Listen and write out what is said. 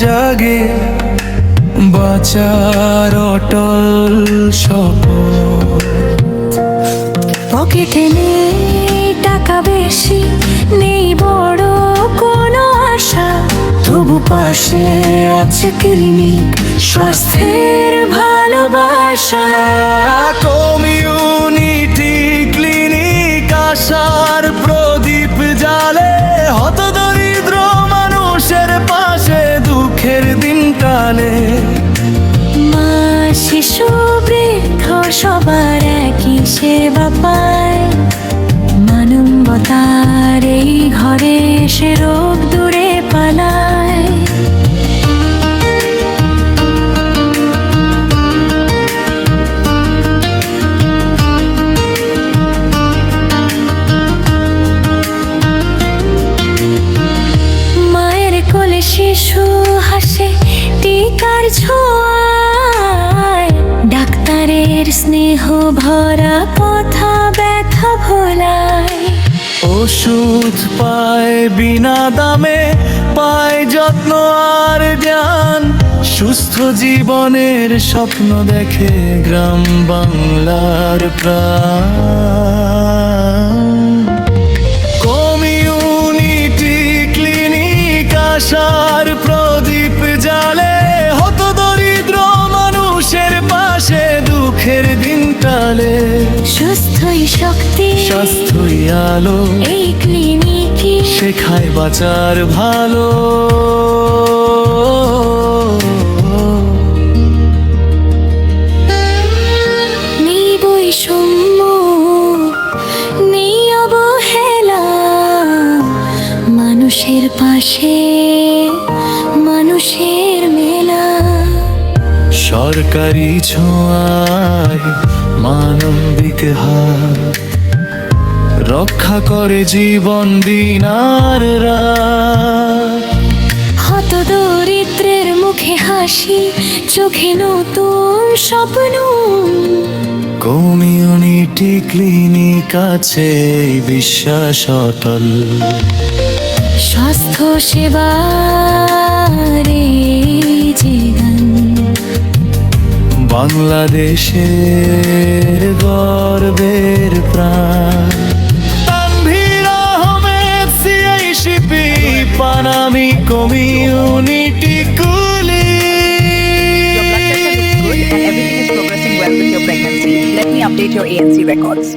জাগে, বাঁচার অটল শপথ। পকেটে নেই টাকা বেশি, নেই বড় কোনো আশা। তবু পাশে আছে ক্লিনিক, স্বাস্থ্যের ভালোবাসা। শিশু বৃদ্ধ সবার একই সেবা পায়। মানবতার এই ঘরে সে রোগ দূরে পালায়। মায়ের কোলে শিশু হাসে, টিকার ছোঁয়ায় ডাক্তারের স্নেহ ভরা কথা ব্যথা ভোলায়। ওষুধ পায় বিনা দামে, পায় যত্ন আর জ্ঞান। সুস্থ জীবনের স্বপ্ন দেখে গ্রাম বাংলার প্রাণ। কমিউনিটি ক্লিনিক আশার দুঃখের দিন টালে সুস্থই শক্তি। স্বাস্থ্যই আলো। এই ক্লিনিকে শেখায় বাঁচার ভালো। নেই বৈষম্য নেই অবহেলা। মানুষের পাশে সরকারি ছোঁয়ায় মানবিক হাত রক্ষা করে জীবন দিন আর রাত। হত দরিদ্রের মুখে হাসি চোখে নতুন স্বপ্ন। কমিউনিটি ক্লিনিক আছে বিশ্বাস অটল। স্বাস্থ্য সেবার এই বাংলাদেশের গর্বের প্রাণিরহমেসিপি পানামি কমিউনিটি কুলি। Update your ANC records.